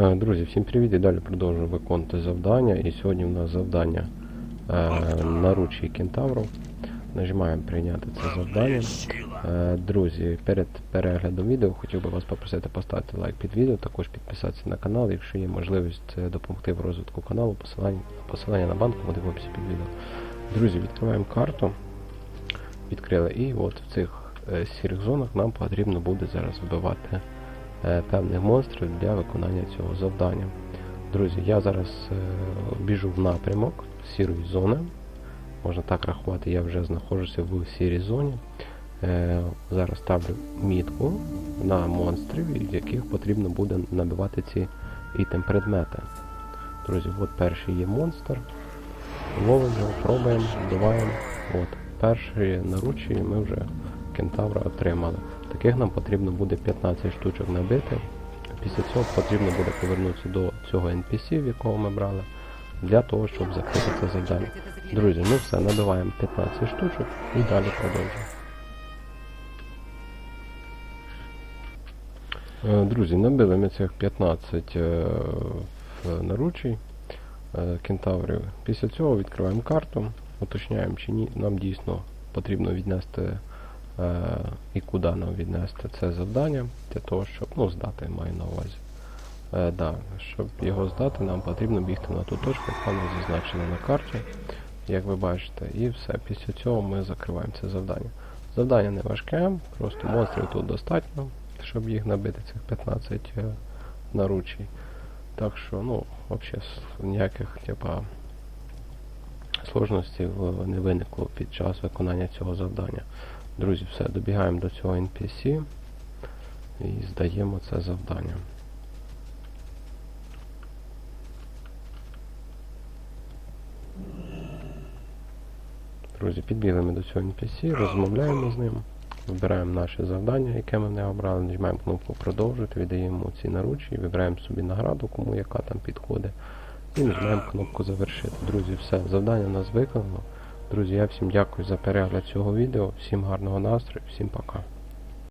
Е, Друзі, всім привіт і далі продовжую виконувати завдання. І сьогодні у нас завдання е, наручі кентаврів. Нажимаємо прийняти це завдання. Е, друзі, перед переглядом відео хотів би вас попросити поставити лайк під відео, також підписатися на канал, якщо є можливість допомогти в розвитку каналу, посилання, посилання на банк буде в описі під відео. Друзі, відкриваємо карту. Відкрили і от в цих е, сірих зонах нам потрібно буде зараз вбивати певних монстрів для виконання цього завдання. Друзі, я зараз е, біжу в напрямок сірої зони. Можна так рахувати, я вже знаходжуся в сірій зоні. Е, зараз ставлю мітку на монстрів, яких потрібно буде набивати ці ітем предмети. Друзі, от перший є монстр. Ловимо пробуємо, вбиваємо. От, перші наручі ми вже кентавра отримали. Таких нам потрібно буде 15 штучок набити. Після цього потрібно буде повернутися до цього NPC, в якого ми брали, для того, щоб закрити це завдання. Друзі, ну все, набиваємо 15 штучок і далі продовжуємо. Е, Друзі, набили ми цих 15 е, наручій е, кентаврів. Після цього відкриваємо карту, уточняємо, чи ні, нам дійсно потрібно віднести і куди нам віднести це завдання, для того, щоб ну, здати маю на увазі. Е, да, щоб його здати, нам потрібно бігти на ту точку, яка нас зазначена на карті, як ви бачите, і все. Після цього ми закриваємо це завдання. Завдання не важке, просто монстрів тут достатньо, щоб їх набити цих 15 е, наручій. Так що, ну, взагалі ніяких типа сложностей не виникло під час виконання цього завдання. Друзі, все, добігаємо до цього NPC і здаємо це завдання. Друзі, підбігли ми до цього NPC, розмовляємо з ним, вибираємо наше завдання, яке ми не обрали, нажимаємо кнопку продовжити, віддаємо ці наручі, вибираємо собі награду, кому яка там підходить, і нажимаємо кнопку завершити. Друзі, все, завдання у нас виконано. Друзі, я всім дякую за перегляд цього відео, всім гарного настрою, всім пока.